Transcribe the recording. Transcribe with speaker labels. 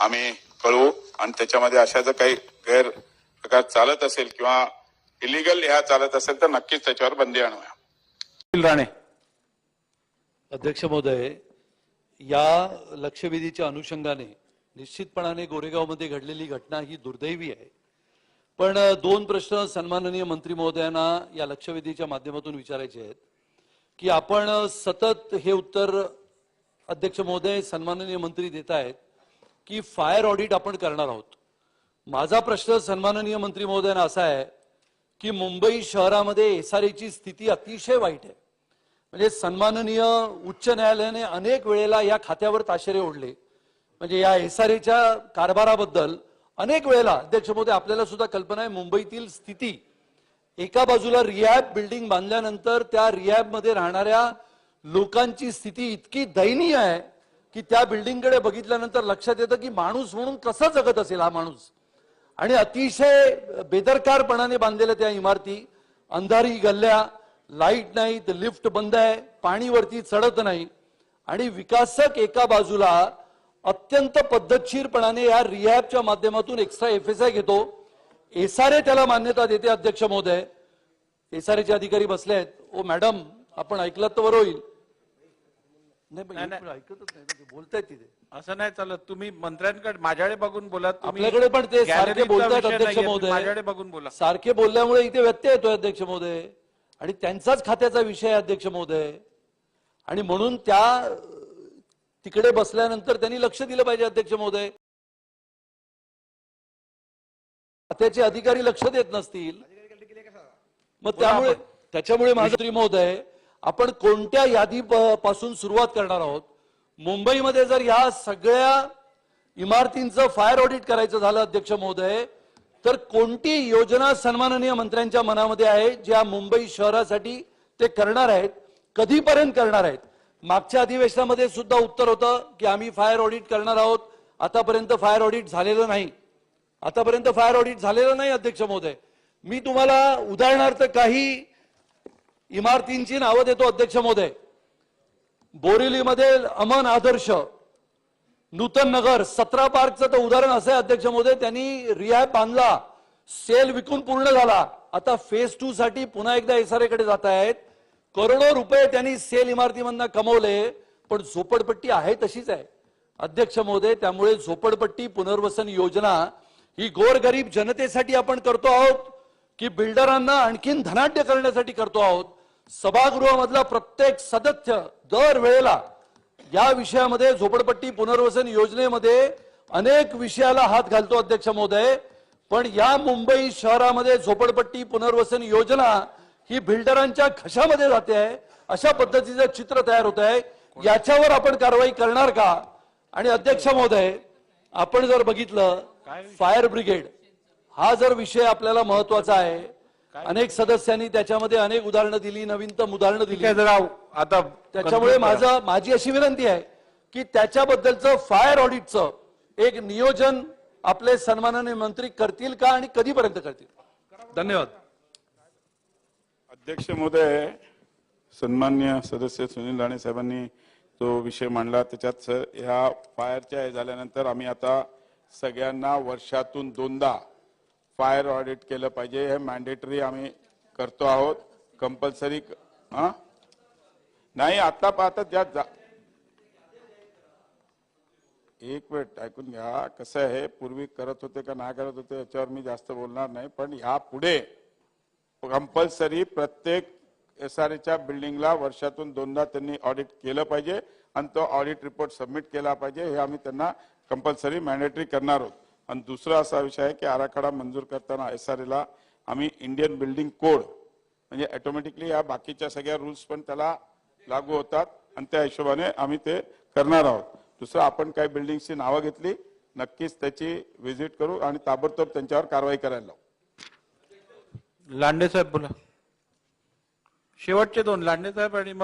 Speaker 1: आम्ही कळवू. आणि त्याच्यामध्ये अशा जर काही गैर प्रकार चालत असेल किंवा इलिगल ह्या चालत असेल तर नक्कीच त्याच्यावर बंदी आणूया.
Speaker 2: राणे.
Speaker 3: अध्यक्ष महोदय या लक्षवेधीच्या अनुषंगाने निश्चितपणाने गोरेगावमध्ये घडलेली घटना ही दुर्दैवी आहे. पण दोन प्रश्न सन्माननीय मंत्री महोदयांना या लक्षवेधीच्या माध्यमातून विचारायचे आहेत. की आपण सतत हे उत्तर अध्यक्ष महोदय सन्माननीय मंत्री देत आहेत की फायर ऑडिट आपण करणार आहोत. माझा प्रश्न सन्माननीय मंत्री महोदयांना असा आहे की मुंबई शहरामध्ये एसआरएची स्थिती अतिशय वाईट आहे. म्हणजे सन्माननीय उच्च न्यायालयाने अनेक वेळेला या खात्यावर ताशेरे ओढले. म्हणजे या एसआरएच्या कारभाराबद्दल अनेक वेळेला अध्यक्ष महोदय आपल्याला सुद्धा कल्पना आहे मुंबईतील स्थिती. एका बाजूला रियाब बिल्डिंग बांधल्यानंतर त्या रियाबमध्ये राहणाऱ्या लोकांची स्थिती इतकी दयनीय आहे की त्या बिल्डिंगकडे बघितल्यानंतर लक्षात येतं की माणूस म्हणून कसा जगत असेल हा माणूस. आणि अतिशय बेदरकारपणाने बांधलेल्या त्या इमारती अंधारी गल्ल्या लाइट नाहीत लिफ्ट बंद आहे पाणीवरती चढत नाही. आणि विकासक एका बाजूला अत्यंत पद्धतशीरपणाने या रिहॅबच्या माध्यमातून एक्स्ट्रा एफ एस आय घेतो. एसआरए त्याला मान्यता देते अध्यक्ष महोदय. एसआरएचे अधिकारी बसले आहेत. ओ मॅडम आपण ऐकलं तर बरं होईल. नाही ऐकतच नाही ते बोलतायत तिथे.
Speaker 2: असं नाही चालत. तुम्ही मंत्र्यांकडे माझ्याकडे बघून बोला. तुम्ही
Speaker 3: आपल्याकडे पण ते सारखे
Speaker 2: विषय
Speaker 3: अध्यक्ष महोदय.
Speaker 2: माझ्याकडे बघून बोला.
Speaker 3: सारखे बोलल्यामुळे इथे व्यत्यय येतोय अध्यक्ष महोदय. आणि त्यांचाच खात्याचा विषय आहे अध्यक्ष महोदय. आणि म्हणून त्या तिकडे बसल्यानंतर त्यांनी लक्ष दिलं पाहिजे अध्यक्ष महोदय. खात्याचे अधिकारी लक्ष देत नसतील. मग त्यामुळे त्याच्यामुळे महाजत्री महोदय आपण कोणत्या यादी पासून सुरुवात करणार आहोत? मुंबईमध्ये जर ह्या सगळ्या इमारतींचं फायर ऑडिट करायचं झालं अध्यक्ष महोदय तर कोणती योजना सन्माननीय मंत्र्यांच्या मनामध्ये आहे ज्या मुंबई शहरासाठी ते करणार आहेत कधीपर्यंत करणार आहेत? मागच्या अधिवेशनामध्ये सुद्धा उत्तर होतं की आम्ही फायर ऑडिट करणार आहोत. आतापर्यंत फायर ऑडिट झालेलं नाही. आतापर्यंत फायर ऑडिट झालेलं नाही अध्यक्ष महोदय. मी तुम्हाला उदाहरणार्थ काही इमारतींची नावं देतो अध्यक्ष महोदय. बोरिवलीमध्ये अमन आदर्श नूतन नगर सतरा पार्कचं तर उदाहरण असं आहे अध्यक्ष महोदय त्यांनी रियाय बांधला सेल विकून पूर्ण झाला. आता फेज टू साठी पुन्हा एकदा एसआरएकडे जात आहेत. करोडो रुपये त्यांनी सेल इमारतीमधनं कमवले पण झोपडपट्टी आहे तशीच आहे. अध्यक्ष महोदय त्यामुळे झोपडपट्टी पुनर्वसन योजना ही गोरगरीब जनतेसाठी आपण करतो आहोत की बिल्डरांना आणखीन धनाढ्य करण्यासाठी करतो आहोत. सभागृहामधला प्रत्येक सदस्य दर वेळेला या विषयामध्ये झोपडपट्टी पुनर्वसन योजनेमध्ये अनेक विषयाला हात घालतो अध्यक्ष महोदय. पण या मुंबई शहरामध्ये झोपडपट्टी पुनर्वसन योजना ही बिल्डरांच्या घशामध्ये जाते आहे. अशा पद्धतीचं चित्र तयार होत आहे. याच्यावर आपण कारवाई करणार का? आणि अध्यक्ष महोदय आपण जर बघितलं फायर ब्रिगेड हा जर विषय आपल्याला महत्त्वाचा आहे अनेक सदस्यांनी त्याच्यामध्ये अनेक उदाहरणं दिली नवीनतम उदाहरणं दिली.
Speaker 2: जरा आता
Speaker 3: त्याच्यामुळे. माझं माझी अशी विनंती आहे की त्याच्याबद्दलचं फायर ऑडिटचं एक नियोजन आपले सन्माननीय मंत्री करतील का आणि कधीपर्यंत करतील? धन्यवाद.
Speaker 1: अध्यक्ष महोदय सन्मान्य सदस्य सुनील राणे साहेबांनी जो विषय मांडला त्याच्यात ह्या फायरच्या हे झाल्यानंतर आम्ही आता सगळ्यांना वर्षातून दोनदा फायर ऑडिट केलं पाहिजे हे मॅन्डेटरी आम्ही करतो आहोत. कंपल्सरी हां? नाही आता पाहता ज्या जा- एक मिनिट ऐकून घ्या. कसं आहे पूर्वी करत होते का नाही करत होते याच्यावर मी जास्त बोलणार नाही. पण ह्या पुढे कंपल्सरी प्रत्येक एस आर एच्या बिल्डिंगला वर्षातून दोनदा त्यांनी ऑडिट केलं पाहिजे. आणि तो ऑडिट रिपोर्ट सबमिट केला पाहिजे. हे आम्ही त्यांना कंपल्सरी मॅन्डेटरी करणार आहोत. आणि दुसरा असा विषय आहे की आराखडा मंजूर करताना एस आर एला आम्ही इंडियन बिल्डिंग कोड म्हणजे ऑटोमॅटिकली या बाकीच्या सगळ्या रूल्स पण त्याला लागू होतात आणि त्या हिशोबाने आम्ही ते करणार आहोत. दुसरं आपण काही बिल्डिंगची नावं घेतली नक्कीच त्याची व्हिजिट करू आणि ताबडतोब त्यांच्यावर कारवाई करायला लावू.
Speaker 2: लांडे साहेब बोला. शेवटचे दोन लांडे साहेब आणि